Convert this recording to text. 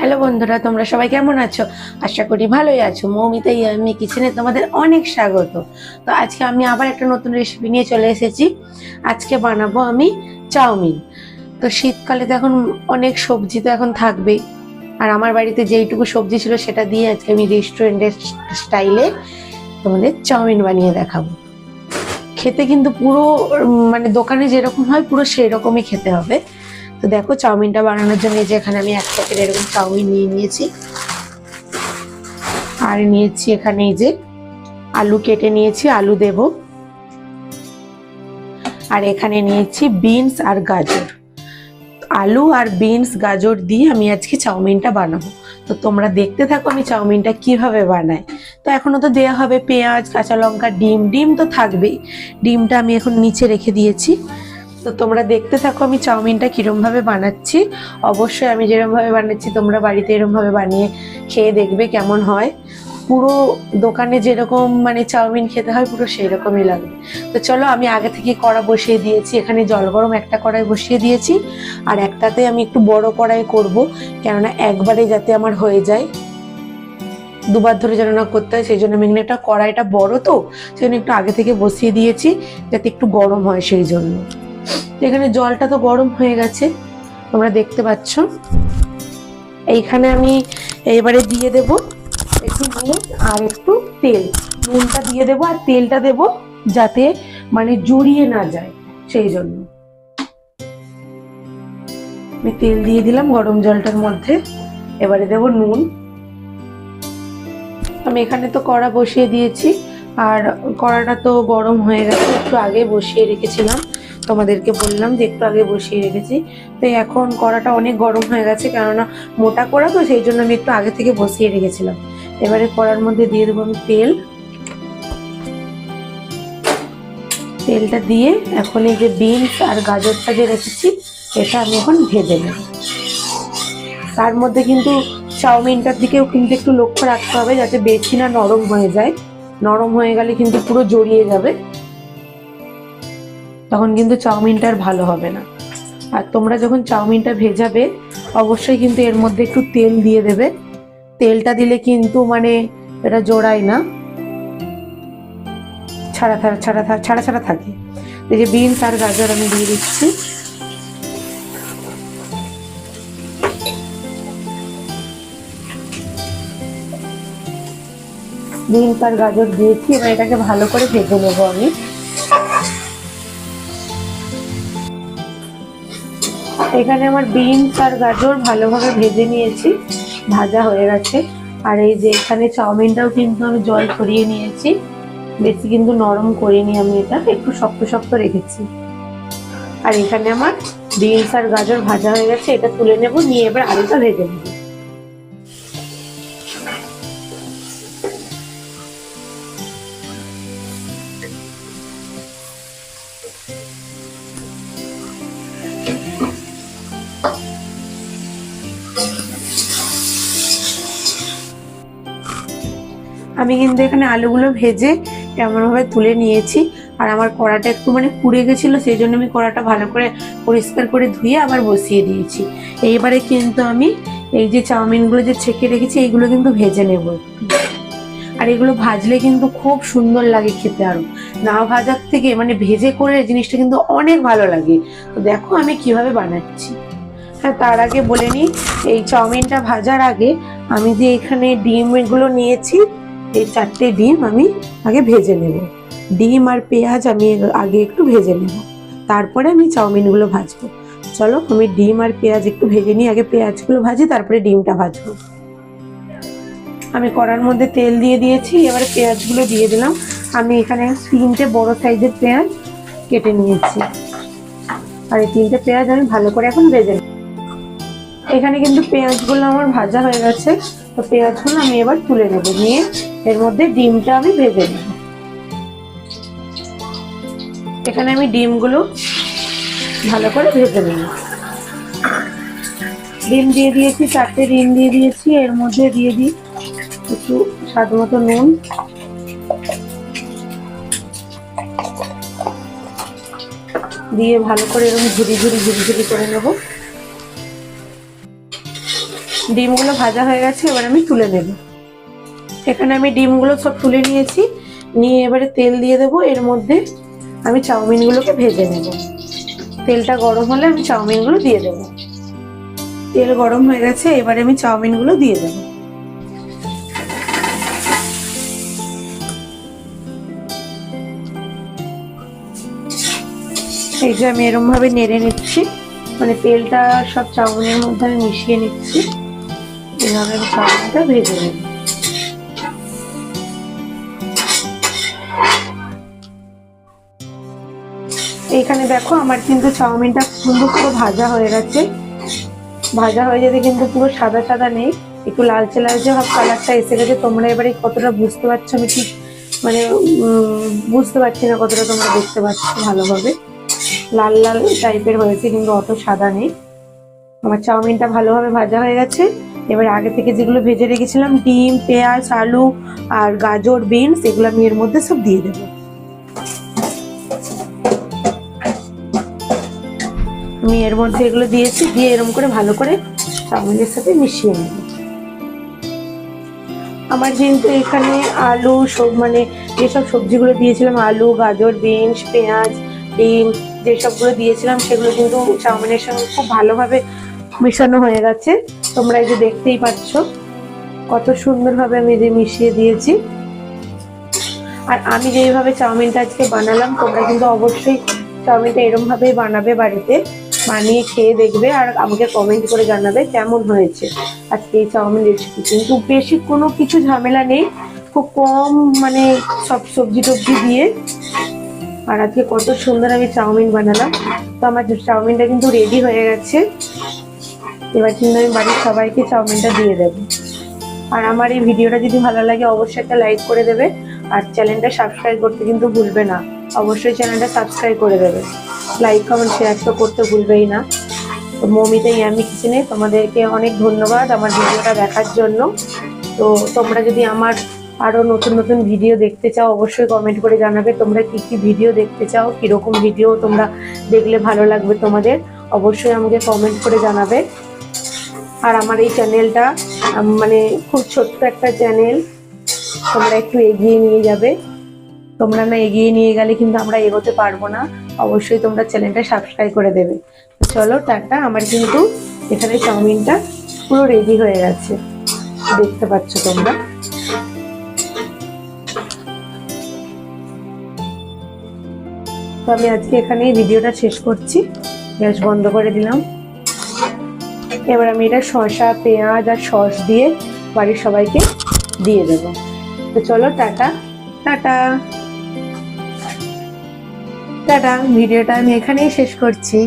Hello বন্ধুরা, তোমরা সবাই কেমন আছো? আশা করি ভালোই আছো। মৌমিতাই, আমি কিচেনে তোমাদের অনেক স্বাগত। তো আজকে আমি আবার একটা নতুন রেসিপি নিয়ে চলে এসেছি। আজকে বানাবো আমি চাউমিন। তো শীতকালে তো এখন অনেক সবজি তো এখন থাকবেই। আর আমার বাড়িতে যেইটুকু সবজি ছিল সেটা দিয়ে আজকে আমি রেস্টুরেন্টের স্টাইলে তোমাদের চাউমিন বানিয়ে দেখাবো। খেতে কিন্তু পুরো মানে দোকানে যেরকম হয় পুরো সেই রকমই খেতে হবে। তো দেখো চাউমিনটা বানানোর জন্য যে এখানে আমি এক প্যাকেট এরকম চাউমিন নিয়ে নিয়েছি। আর নিয়েছি এখানে এই যে আলু কেটে নিয়েছি, আলু দেব। আর এখানে নিয়েছি বিনস আর গাজর। আলু আর বিনস, গাজর দিয়ে আমি আজকে চাউমিনটা বানাবো। তো তোমরা দেখতে থাকো আমি চাউমিনটা কীভাবে বানাই। তো এখনও তো দেওয়া হবে পেঁয়াজ, কাঁচা লঙ্কা, ডিম ডিম তো থাকবেই। ডিমটা আমি এখন নিচে রেখে দিয়েছি। তো তোমরা দেখতে থাকো আমি চাউমিনটা কীরমভাবে বানাচ্ছি। অবশ্যই আমি যেরমভাবে বানাচ্ছি, তোমরা বাড়িতে এরমভাবে বানিয়ে খেয়ে দেখবে কেমন হয়। পুরো দোকানে যেরকম মানে চাউমিন খেতে হয়, পুরো সেই রকমই লাগবে। তো চলো আমি আগে থেকে কড়া বসিয়ে দিয়েছি। এখানে জল গরম একটা কড়াই বসিয়ে দিয়েছি। আর একটাতে আমি একটু বড় কড়াই করব, কেননা একবারে যাতে আমার হয়ে যায়। দুবার ধরে যেন না করতে হয়, সেই জন্য আমি এখানে একটা কড়াইটা বড় তো, সেই জন্য একটু আগে থেকে বসিয়ে দিয়েছি, যাতে একটু গরম হয় সেই জন্য। এখানে জলটা তো গরম হয়ে গেছে, তোমরা দেখতে পাচ্ছ। এইখানে আমি এবারে দিয়ে দেব একটু নুন আর একটু তেল। নুনটা দিয়ে দেব আর তেলটা দেব যাতে মানে জড়িয়ে না যায় সেই জন্য। আমি তেল দিয়ে দিলাম গরম জলটার মধ্যে। এবারে দেব নুন। আমি এখানে তো কড়া বসিয়ে দিয়েছি, আর কড়াটা তো গরম হয়ে গেছে, একটু আগে বসিয়ে রেখেছিলাম। তোমাদেরকে বললাম যে একটু আগে বসিয়ে রেখেছি। তো এখন কড়াটা অনেক গরম হয়ে গেছে, কেননা মোটা কড়া তো, সেই জন্য আমি একটু আগে থেকে বসিয়ে রেখেছিলাম। এবারে কড়ার মধ্যে দিয়ে দেবো আমি তেল। তেলটা দিয়ে এখন এই যে বিনস আর গাজরটা যে রেখেছি, এটা আমি এখন ভেজে নেব। তার মধ্যে কিন্তু চাউমিনটার দিকেও কিন্তু একটু লক্ষ্য রাখতে হবে, যাতে বেশি না নরম হয়ে যায়। নরম হয়ে গেলে কিন্তু পুরো জড়িয়ে যাবে। তখন কিন্তু চাউমিনটা আর ভালো হবে না। আর তোমরা যখন চাউমিনটা ভেজাবে, অবশ্যই কিন্তু এর মধ্যে একটু তেল দিয়ে দেবে। তেলটা দিলে কিন্তু মানে এটা জোড়ায় না। ছাড়া ছাড়া ছাড়া ছাড়া ছাড়া থাকে। এই যে বিনস আর গাজর আমি দিয়ে দিচ্ছি। বিনস আর গাজর দিয়েছি, এবার এটাকে ভালো করে ভেজে নেব আমি। এখানে আমার বিনস আর গাজর ভালোভাবে ভেজে নিয়েছি। ভাজা হয়ে গেছে। আর এই যে এখানে চাউমিনটাও কিন্তু আমি জল ছড়িয়ে নিয়েছি। বেশি কিন্তু নরম করিনি আমি এটা, একটু শক্ত শক্ত রেখেছি। আর এখানে আমার বিনস আর গাজর ভাজা হয়ে গেছে, এটা তুলে নেব, নিয়ে এবার আলুটা ভেজে নেব। আমি কিন্তু এখানে আলুগুলো ভেজে কেমনভাবে তুলে নিয়েছি। আর আমার কড়াটা একটু মানে পুড়ে গেছিল, সেই জন্য আমি কড়াটা ভালো করে পরিষ্কার করে ধুয়ে আবার বসিয়ে দিয়েছি। এইবারে কিন্তু আমি এই যে চাউমিনগুলো যে ছেঁকে রেখেছি, এইগুলো কিন্তু ভেজে নেব। আর এগুলো ভাজলে কিন্তু খুব সুন্দর লাগে খেতে আরও। না ভাজার থেকে মানে ভেজে করে জিনিসটা কিন্তু অনেক ভালো লাগে। তো দেখো আমি কীভাবে বানাচ্ছি। হ্যাঁ তার আগে বলে নিই, এই চাউমিনটা ভাজার আগে আমি যে এখানে ডিম এগুলো নিয়েছি এই চারটে ডিম আমি আগে ভেজে নেব। ডিম আর পেঁয়াজ আমি আগে একটু ভেজে নেব। তারপরে আমি চাউমিনগুলো ভাজবো। চলো, আমি ডিম আর পেঁয়াজ একটু ভেজে নিই। আগে পেঁয়াজগুলো ভাজি, তারপরে ডিমটা ভাজবো। আমি কড়ার মধ্যে তেল দিয়ে দিয়েছি, এবারে পেঁয়াজগুলো দিয়ে দিলাম। আমি এখানে তিনটে বড় সাইজের পেঁয়াজ কেটে নিয়েছি। আর এই তিনটে পেঁয়াজ আমি ভালো করে এখন ভেজে এখানে কিন্তু পেঁয়াজগুলো আমার ভাজা হয়ে গেছে। তো পেঁয়াজগুলো আমি এবার তুলে নেব। নিয়ে এর মধ্যে ডিমটা আমি ভেজে নেব। এখানে আমি ডিমগুলো ভালো করে ভেজে নেব। ডিম দিয়ে দিয়েছি, চারটে ডিম দিয়ে দিয়েছি। এর মধ্যে দিয়ে দিই একটু স্বাদ মতো নুন। দিয়ে ভালো করে এরকম ঝুড়ি ঝুড়ি ঝুড়ি ঝুড়ি করে নেব। ডিমগুলো ভাজা হয়ে গেছে, এবার আমি তুলে নেব। এখানে আমি ডিমগুলো সব তুলে নিয়েছি, নিয়ে এবারে তেল দিয়ে দেবো। এর মধ্যে আমি চাউমিনগুলোকে ভেজে নেব। তেলটা গরম হলে আমি চাউমিনগুলো দিয়ে দেবো। তেল গরম হয়ে গেছে, এবারে আমি চাউমিনগুলো দিয়ে দেবো। এই যে আমি এরম ভাবে নেড়ে নিচ্ছি মানে তেলটা সব চাউমিনের মধ্যে আমি মিশিয়ে নিচ্ছি। এভাবে চাউমিনটা ভেজে নেব। এইখানে দেখো আমার কিন্তু চাউমিনটা সুন্দর পুরো ভাজা হয়ে গেছে। ভাজা হয়ে যেতে কিন্তু পুরো সাদা সাদা নেই, একটু লালচে লালচে ভাব কালারটা এসে গেছে, তোমরা এবারে কতটা বুঝতে পারছ আমি ঠিক মানে বুঝতে পারছি না কতটা তোমরা দেখতে পাচ্ছ ভালোভাবে। লাল লাল টাইপের হয়েছে কিন্তু অত সাদা নেই। আমার চাউমিনটা ভালোভাবে ভাজা হয়ে গেছে। এবার আগে থেকে যেগুলো ভেজে রেখেছিলাম, ডিম, পেঁয়াজ, আলু আর গাজর, বিনস, এগুলো আমি এর মধ্যে সব দিয়ে দেবো। আমি এর মধ্যে এগুলো দিয়েছি, দিয়ে এরকম করে ভালো করে চাউমিনের সাথে মিশিয়ে নেব। আমার যেহেতু এখানে আলু সব মানে যেসব সবজিগুলো দিয়েছিলাম, আলু, গাজর, বিনস, পেঁয়াজ, ডিম, যেসবগুলো দিয়েছিলাম, সেগুলো কিন্তু চাউমিনের সঙ্গে খুব ভালোভাবে মিশানো হয়ে গেছে। তোমরা এই যে দেখতেই পাচ্ছ, কত সুন্দরভাবে আমি যে মিশিয়ে দিয়েছি। আর আমি যেইভাবে চাউমিনটা আজকে বানালাম, তোমরা কিন্তু অবশ্যই চাউমিনটা এরম ভাবেই বানাবে বাড়িতে, বানিয়ে খেয়ে দেখবে আর আমাকে কমেন্ট করে জানাবে কেমন হয়েছে আজকে এই চাউমিন রেসিপি কিন্তু বেশি কোনো কিছু ঝামেলা নেই, খুব কম মানে সব সবজি টবজি দিয়ে। আর আজকে কত সুন্দর আমি চাউমিন বানালাম। তো আমার চাউমিনটা কিন্তু রেডি হয়ে গেছে। এবার কিন্তু আমি বাড়ির সবাইকে চাউমিনটা দিয়ে দেবো। আর আমার এই ভিডিওটা যদি ভালো লাগে, অবশ্যই একটা লাইক করে দেবে। আর চ্যানেলটা সাবস্ক্রাইব করতে কিন্তু ভুলবে না। অবশ্যই চ্যানেলটা সাবস্ক্রাইব করে দেবে। লাইক, কমেন্ট শেয়ার তো করতে ভুলবেই না। তো মমিতা ইয়ামি কিচেনে তোমাদেরকে অনেক ধন্যবাদ আমার ভিডিওটা দেখার জন্য। তো তোমরা যদি আমার আরও নতুন নতুন ভিডিও দেখতে চাও, অবশ্যই কমেন্ট করে জানাবে তোমরা কি কি ভিডিও দেখতে চাও, কীরকম ভিডিও তোমরা দেখলে ভালো লাগবে তোমাদের। অবশ্যই আমাকে কমেন্ট করে জানাবে। আর আমার এই চ্যানেলটা মানে খুব ছোট্ট একটা চ্যানেল তোমরা একটু এগিয়ে নিয়ে যাবে। তোমরা না এগিয়ে নিয়ে গেলে কিন্তু আমরা এগোতে পারব না। অবশ্যই তোমরা চ্যানেলটা সাবস্ক্রাইব করে দেবে। চলো, টাটা। আমার কিন্তু এখানে চাউমিনটা পুরো রেডি হয়ে গেছে। দেখতে পাচ্ছ তোমরা। তো আমি আজকে এখানে ভিডিওটা শেষ করছি। গ্যাস বন্ধ করে দিলাম। এবার আমি এটা শসা, পেঁয়াজ আর সস দিয়ে বাড়ির সবাইকে দিয়ে দেব। তো চলো, টাটা। টাটা। টাটা, ভিডিওটা আমি এখানেই শেষ করছি।